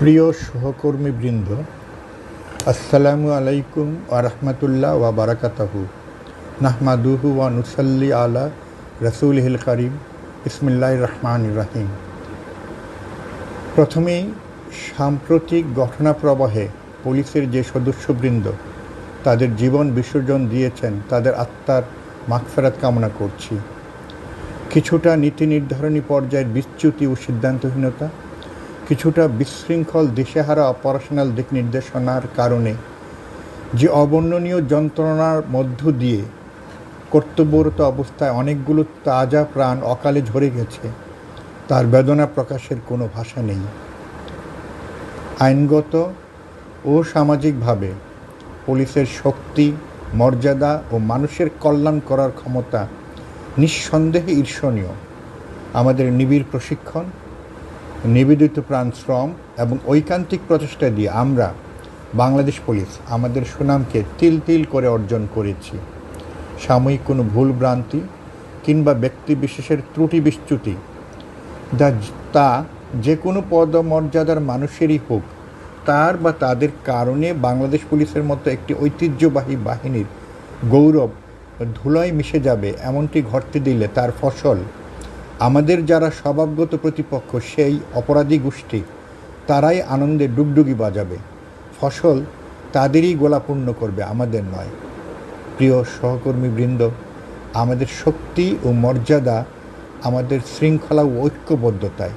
প্রিয় সহকর্মীবৃন্দ, আসসালামু আলাইকুম আরহামতুল্লাহ ওয়া বারাকাতাহু। নাহমাদুহু ওয়া নুসাল্লি আলা রসুল হিল করিম। ইসমিল্লাহ রহমান রাহিম। প্রথমেই সাম্প্রতিক ঘটনাপ্রবাহে পুলিশের যে সদস্যবৃন্দ, তাদের জীবন বিসর্জন দিয়েছেন, তাদের আত্মার মাগফেরাত কামনা করছি। কিছুটা নীতি নির্ধারণী পর্যায়ের বিচ্যুতি ও সিদ্ধান্তহীনতা কিছুটা বিশৃঙ্খল, দিশেহারা, অপারেশনাল দিক নির্দেশনার কারণে যে অবর্ণনীয় যন্ত্রণার মধ্য দিয়ে কর্তব্যরত অবস্থায় অনেকগুলো তাজা প্রাণ অকালে ঝরে গেছে, তার বেদনা প্রকাশের কোনো ভাষা নেই। আইনগত ও সামাজিকভাবে পুলিশের শক্তি, মর্যাদা ও মানুষের কল্যাণ করার ক্ষমতা নিঃসন্দেহে ঈর্ষণীয়। আমাদের নিবিড় প্রশিক্ষণ নিবেদিত প্রাণ শ্রম এবং ঐকান্তিক প্রচেষ্টা দিয়ে আমরা, বাংলাদেশ পুলিশ, আমাদের সুনামকে তিল তিল করে অর্জন করেছি। সাময়িক কোনো ভুল ভ্রান্তি কিংবা ব্যক্তি বিশেষের ত্রুটি বিচ্যুতি যা তা যে কোনো পদমর্যাদার মানুষেরই হোক, তার বা তাদের কারণে বাংলাদেশ পুলিশের মতো একটি ঐতিহ্যবাহী বাহিনীর গৌরব ধুলোয় মিশে যাবে, এমনটি ঘটতে দিলে তার ফসল আমাদের যারা স্বভাবগত প্রতিপক্ষ, সেই অপরাধী গোষ্ঠী, তারাই আনন্দে ডুগডুগি বাজাবে। ফসল তাদেরই গোলাপূর্ণ করবে, আমাদের নয়। প্রিয় সহকর্মীবৃন্দ, আমাদের শক্তি ও মর্যাদা আমাদের শৃঙ্খলা ও ঐক্যবদ্ধতায়।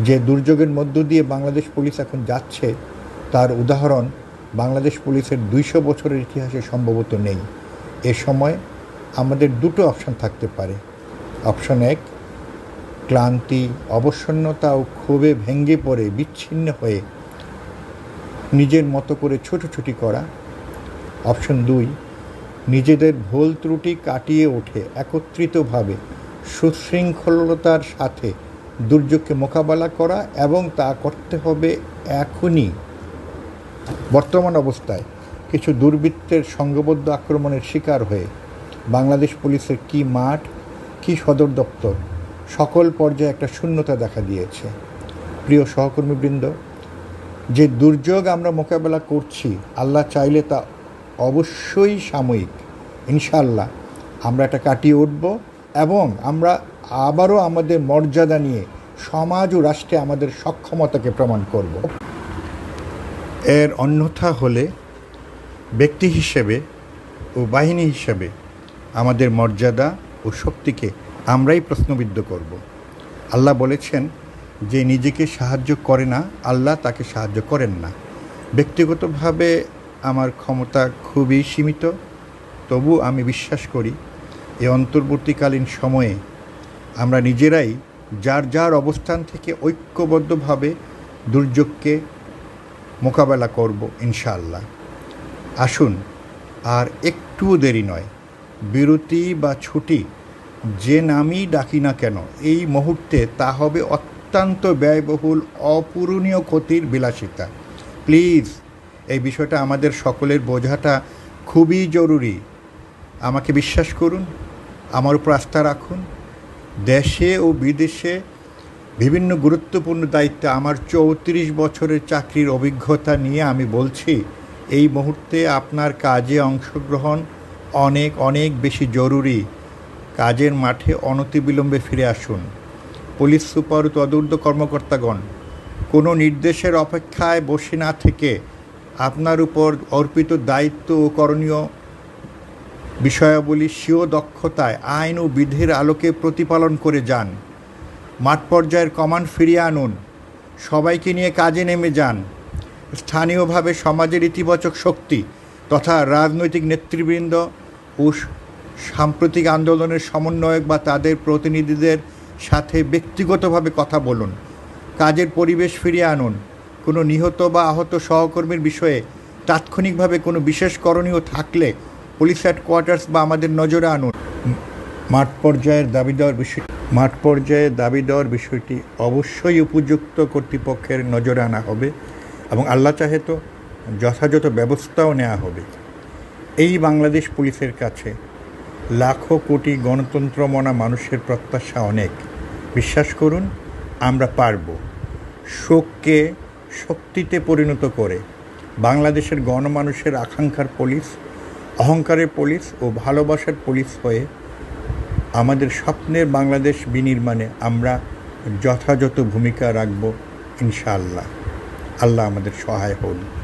যে দুর্যোগের মধ্য দিয়ে বাংলাদেশ পুলিশ এখন যাচ্ছে, তার উদাহরণ বাংলাদেশ পুলিশের দুইশো বছরের ইতিহাসে সম্ভবত নেই। এ সময় আমাদের দুটো অপশন থাকতে পারে। অপশন এক ক্লান্তি অবসন্নতা ও ক্ষোভে ভেঙ্গে পড়ে, বিচ্ছিন্ন হয়ে নিজের মতো করে ছোটাছুটি করা। অপশন দুই, নিজেদের ভুল ত্রুটি কাটিয়ে ওঠে একত্রিতভাবে। সুশৃঙ্খলতার সাথে দুর্যোগকে মোকাবেলা করা এবং তা করতে হবে এখনই। বর্তমান অবস্থায় কিছু দুর্বৃত্তের সংঘবদ্ধ আক্রমণের শিকার হয়ে বাংলাদেশ পুলিশের কি মাঠ, কি সদর দপ্তর? সকল পর্যায়ে একটা শূন্যতা দেখা দিয়েছে। প্রিয় সহকর্মীবৃন্দ, যে দুর্যোগ আমরা মোকাবেলা করছি, আল্লাহ চাইলে তা অবশ্যই সাময়িক। ইনশাল্লাহ আমরা এটা কাটিয়ে উঠব এবং আমরা আবারও আমাদের মর্যাদা নিয়ে সমাজ ও রাষ্ট্রে আমাদের সক্ষমতাকে প্রমাণ করব। এর অন্যথা হলে ব্যক্তি হিসেবে ও বাহিনী হিসেবে আমাদের মর্যাদা ও শক্তিকে আমরাই প্রশ্নবিদ্ধ করব। আল্লাহ বলেছেন, যে নিজেকে সাহায্য করে না, আল্লাহ তাকে সাহায্য করেন না। ব্যক্তিগতভাবে আমার ক্ষমতা খুবই সীমিত, তবু আমি বিশ্বাস করি এই অন্তর্বর্তীকালীন সময়ে আমরা নিজেরাই যার যার অবস্থান থেকে ঐক্যবদ্ধভাবে দুর্যোগকে মোকাবেলা করব, ইনশাআল্লাহ। আসুন, আর একটুও দেরি নয়, বিরতি বা ছুটি যে নামই ডাকি না কেন, এই মুহূর্তে তা হবে অত্যন্ত ব্যয়বহুল, অপূরণীয় ক্ষতির বিলাসিতা। প্লিজ, এই বিষয়টা আমাদের সকলের বোঝাটা খুবই জরুরি। আমাকে বিশ্বাস করুন, আমার উপর আস্থা রাখুন। দেশে ও বিদেশে বিভিন্ন গুরুত্বপূর্ণ দায়িত্বে আমার চৌত্রিশ বছরের চাকরির অভিজ্ঞতা নিয়ে আমি বলছি, এই মুহূর্তে আপনার কাজে অংশগ্রহণ অনেক অনেক বেশি জরুরি। কাজের মাঠে অনতিবিলম্বে ফিরে আসুন। পুলিশ সুপার তদূর্ধ্ব কর্মকর্তাগণ, কোনো নির্দেশের অপেক্ষায় বসে না থেকে আপনার উপর অর্পিত দায়িত্ব ও করণীয় বিষয়াবলী স্বীয় দক্ষতায় আইন ও বিধির আলোকে প্রতিপালন করে যান। মাঠ পর্যায়ের কমান্ড ফিরিয়ে আনুন। সবাইকে নিয়ে কাজে নেমে যান। স্থানীয়ভাবে সমাজের ইতিবাচক শক্তি তথা রাজনৈতিক নেতৃবৃন্দ ও সাম্প্রতিক আন্দোলনের সমন্বয়ক বা তাদের প্রতিনিধিদের সাথে ব্যক্তিগতভাবে কথা বলুন। কাজের পরিবেশ ফিরিয়ে আনুন। কোনো নিহত বা আহত সহকর্মীর বিষয়ে তাৎক্ষণিকভাবে কোনো বিশেষ করণীয় থাকলে পুলিশ হেডকোয়ার্টার্স বা আমাদের নজরে আনুন। মাঠ পর্যায়ের দাবি দেওয়ার বিষয় মাঠ পর্যায়ে দাবি দেওয়ার বিষয়টি অবশ্যই উপযুক্ত কর্তৃপক্ষের নজরে আনা হবে এবং আল্লাহ চাহে তো যথাযথ ব্যবস্থাও নেওয়া হবে। এই বাংলাদেশ পুলিশের কাছে লাখো কোটি গণতন্ত্র মনা মানুষের প্রত্যাশা অনেক। বিশ্বাস করুন, আমরা পারব। শোককে শক্তিতে পরিণত করে বাংলাদেশের গণমানুষের আকাঙ্ক্ষার পুলিশ, অহংকারের পুলিশ ও ভালোবাসার পুলিশ হয়ে আমাদের স্বপ্নের বাংলাদেশ বিনির্মাণে আমরা যথাযথ ভূমিকা রাখব ইনশাআল্লাহ। আল্লাহ আমাদের সহায় হন